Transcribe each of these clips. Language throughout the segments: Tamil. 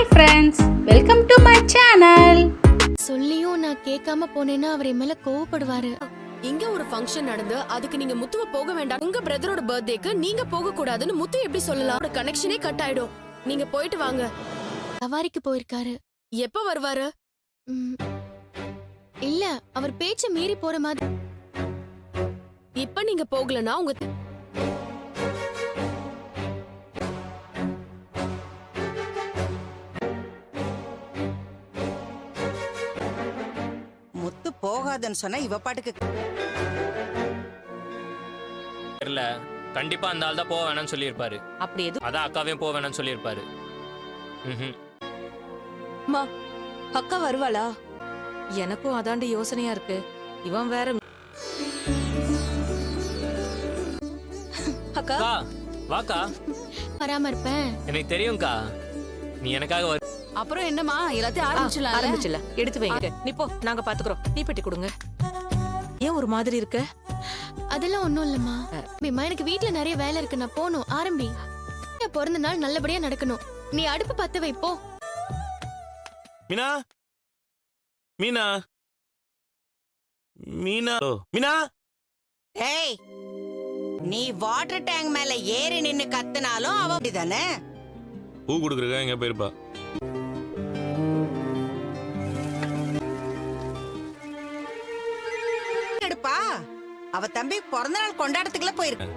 Hi friends welcome to my channel சொல்லியும் நான் கேட்காம போனேன்னா அவர் மேல கோவப்படுவாரு. இங்க ஒரு ஃபங்க்ஷன் நடந்து அதுக்கு நீங்க முத்துவ போக வேண்டாம். உங்க பிரதரோட பர்த்டேக்கு நீங்க போக கூடாதுன்னு முத்து எப்படி சொல்லலாம்? அவரோட கனெக்ஷனே கட் ஆயிடும். நீங்க போயிட்டு வாங்க. சவாரிக்கு போயிருக்காரு. எப்ப வருவாரு? இல்ல அவர் பேச்ச மீறி போற மாதிரி. இப்ப நீங்க போகலனா உங்க போகாதுன்னு சொன்னா இவ பாட்டுக்கு தெரியல. கண்டிப்பா அந்த ஆள் தான் போக வேணாம்னு சொல்லியிருப்பாரு. அப்படி எது அதான் அக்காவையும் போக வேணாம்னு சொல்லியிருப்பாரு. ம்ஹும். அக்கா வருவாளா? எனக்கும் அதாண்டி யோசனையா இருக்கு. இவன் வேற அக்கா? அக்கா வாக்கா. வராம இருப்பேன். எனக்கு தெரியும்க்கா. நீ எனக்காக வரு அப்புறம் என்னமா எல்லாத்தையும் ஆரம்பிச்சலாம் ஆரம்பிச்சுல எடுத்து வைங்க. நீ போ. நாங்க பாத்துக்கிறோம். நீ பெட்டி கொடுங்க. ஏன் ஒரு மாதிரி இருக்க? அதெல்லாம் ஒண்ணும் இல்லம்மா. அம்மா எனக்கு வீட்ல நிறைய வேலை இருக்கு. நான் போகணும். ஆரம்பி. பிறந்த நாள் நல்லபடியா நடக்கணும். நீ அடுப்பு பத்த வை போ. மீனா? மீனா? மீனா? மீனா? ஏய் நீ வாட்டர் டேங்க் மேல ஏறி நின்னு கத்துனாலும் அவ அப்படிதானே? பூ கொடுக்குறக்கா எங்க போயிருப்பா? எடுப்பா. அவ தம்பி பிறந்த நாள் கொண்டாடத்துக்குள்ள போயிருக்கு.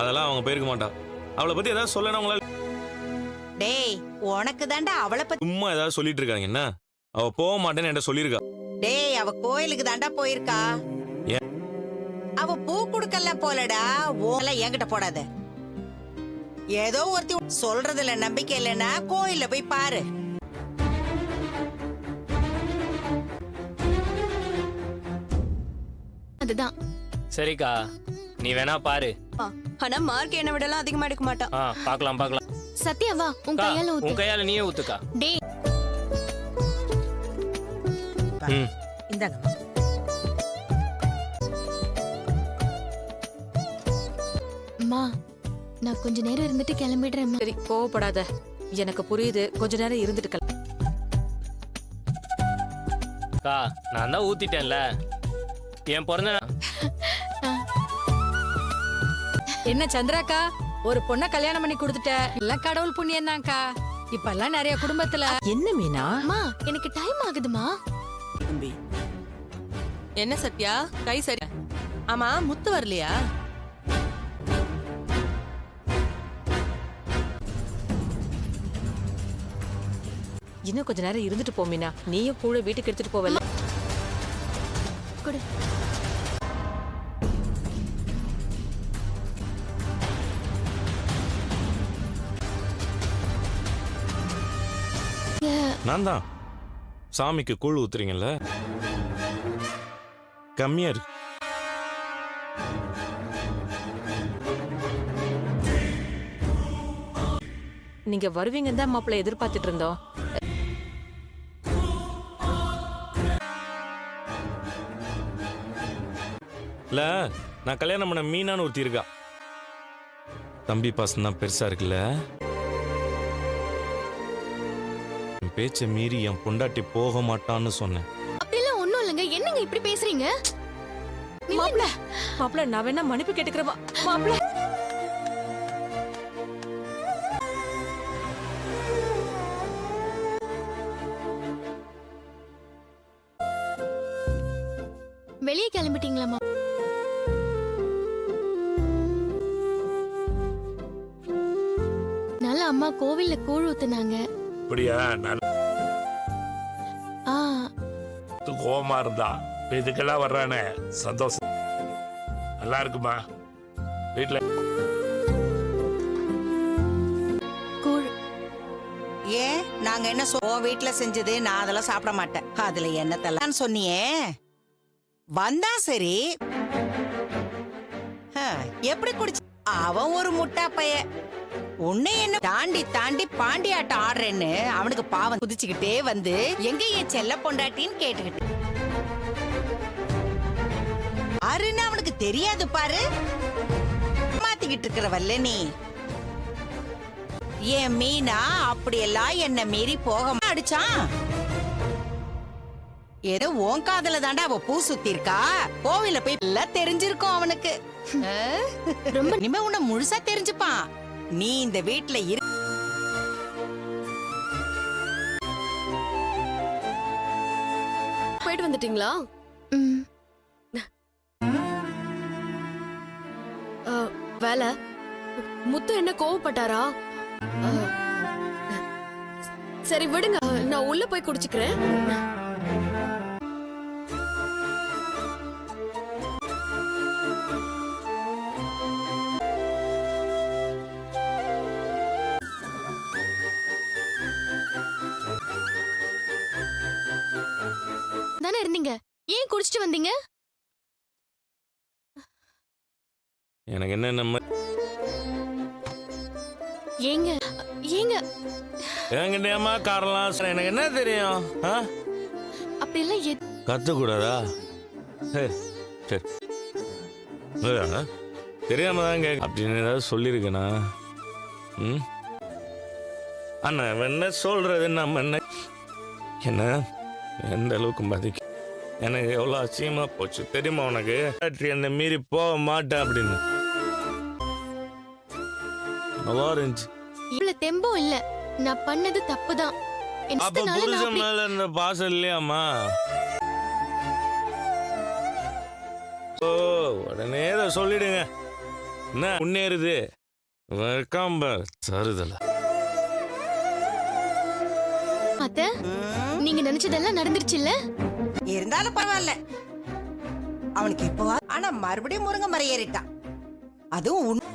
அதெல்லாம் அவங்க போயிருக்க மாட்டா. அவளை பத்தி ஏதாவது சொல்லணும் உங்களால டேய் உனக்கு தாண்டா அவளை பத்தி சும்மா ஏதாவது சொல்லிட்டு இருக்காங்க என்ன? அவ போக மாட்டேன்னு என்கிட்ட சொல்லியிருக்கா. டேய் அவ கோயிலுக்கு தாண்டா போயிருக்கா? அவ பூ குடுக்கல போலடா. ஓல என்கிட்ட போடாத. ஏதோ ஒருத்தி சொல்றதுல நம்பிக்கை இல்லைன்னா கோயில்ல போய் பாரு. அதுதான். சரிக்கா நீ வேணா பாரு. ஆனா மார்க் என்ன விடலாம் அதிகமா எடுக்க மாட்டா ஆ பார்க்கலாம் பார்க்கலாம். சத்யா வா உன் அக்கா, கையால உன் ஊத்து கையால நீயே ஊத்துக்கா. டேய். ம். இந்தாங்க. அம்மா நான் கொஞ்ச நேரம் இருந்துட்டு கிளம்பிடுறேன் சரி கோவப்படாத. எனக்கு புரியுது. கொஞ்ச நேரம் இருந்துட்டு கிளம்பு. அக்கா நான் தான் ஊத்திட்டேன்ல. என் பிறந்த என்ன சந்திராக்கா ஒரு பொண்ண கல்யாணம் பண்ணி கொடுத்துட்ட. எல்லாம் கடவுள் புண்ணியம் தான்க்கா இப்பெல்லாம் நிறைய குடும்பத்துல. என்ன மீனா? அம்மா எனக்கு டைம் ஆகுதுமா என்ன சத்யா? கை சரி. ஆமா முத்து வரலையா? இன்னும் கொஞ்ச நேரம் இருந்துட்டு போ மீனா. நீயும் கூட வீட்டுக்கு எடுத்துட்டு போவல கொடு. நான் தான் சாமிக்கு கூழ் ஊத்துறீங்கல்ல? கம்மியா இருக்கு. நீங்க வருவீங்கன்னு தான் மாப்பிள்ள எதிர்பார்த்துட்டு இருந்தோம். இல்ல நான் கல்யாணம் பண்ண மீனான்னு ஒருத்தி இருக்கா. தம்பி பாசம் தான் பெருசா இருக்குல்ல? பேச்சை மீறி என் பொண்டாட்டி போக மாட்டான்னு சொன்னேன். அப்படிலாம் ஒண்ணும் இல்லைங்க. என்னங்க இப்படி பேசுறீங்க? மாப்பிள்ள மாப்பிள்ள நான் வேணா மன்னிப்பு கேட்டுக்கிறவா? மாப்பிள்ள வெளியே கிளம்பிட்டீங்களாம்மா நல்ல அம்மா கோவில்ல கூழ் ஊத்துனாங்க. அப்படியா கோவமா இருந்தா இதுக்கெல்லாம் வர்றானே. சந்தோஷம். நல்லா இருக்குமா? வீட்டுல ஏன்? நாங்க என்ன சொ- உன் வீட்டுல செஞ்சது நான் அதெல்லாம் சாப்பிட மாட்டேன். அதுல என்னத்தெல்லாம் சொன்னியே. வந்தா சரி. ஹ, எப்படி குடிச்சு அவன் ஒரு முட்டா பையன் உன்னை என்ன தாண்டி தாண்டி பாண்டி ஆட்டம் ஆடுறேன்னு அவனுக்கு பாவம் குதிச்சுக்கிட்டே வந்து எங்க என் செல்ல பொண்டாட்டின்னு கேட்டுக்கிட்டு. அருன்னு அவனுக்கு தெரியாது பாரு. மாத்திக்கிட்டு இருக்கிறவல்ல நீ. என் மீனா அப்படியெல்லாம் என்ன மீறி போக அடிச்சான்? ஏதோ உன் காதுல தாண்டா அவ பூ சுத்தி இருக்கா கோவில போய் எல்லாம் தெரிஞ்சிருக்கும் அவனுக்கு. ரொம்ப இனிமே உன்னை முழுசா தெரிஞ்சுப்பான். நீ இந்த வீட்ல இரு. போயிட்டு வந்துட்டீங்களா? ம், வேலை. முத்து என்ன கோவப்பட்டாரா? சரி விடுங்க. நான் உள்ள போய் குடிச்சுக்கிறேன். தானே இருந்தீங்க? ஏன் குடிச்சிட்டு வந்தீங்க? எனக்கு என்ன நம்ம ஏங்க ஏங்க. என்கிட்டயமா காரலாம் சரி, எனக்கு என்ன தெரியும்? ஆ? அப்படியெல்லாம் எது- கத்துக்கூடாதா? சரி சரி தெரியாம தான் கேட்க அப்படின்னு ஏதாவது சொல்லியிருக்கேனா ம்? அண்ணா என்ன சொல்றது நம்ம என்ன என்ன? எந்த அளவுக்கு மதிக்க எனக்கு எவ்வளோ அசியமா போச்சு. தெரியுமா உனக்கு? அந்த மீறி போக மாட்டேன் அப்படின்னு. நல்லா இருந்துச்சு. இவ்வளவு தெம்பும் இல்ல. நான் பண்ணது தப்புதான். என் அப்ப புருஷன் மேல இருந்த பாசம் இல்லையாம்மா? ஓ உடனே சொல்லிடுங்க. என்ன முன்னேறுது. வெல்கம் தருதல அத்த நீங்க நினைச்சதெல்லாம் நடந்துருச்சுல்ல? இருந்தாலும் பரவாயில்ல. அவனுக்கு இப்பவா ஆனா மறுபடியும் முருங்க மரம் ஏறிட்டான். அதுவும் உண்மை.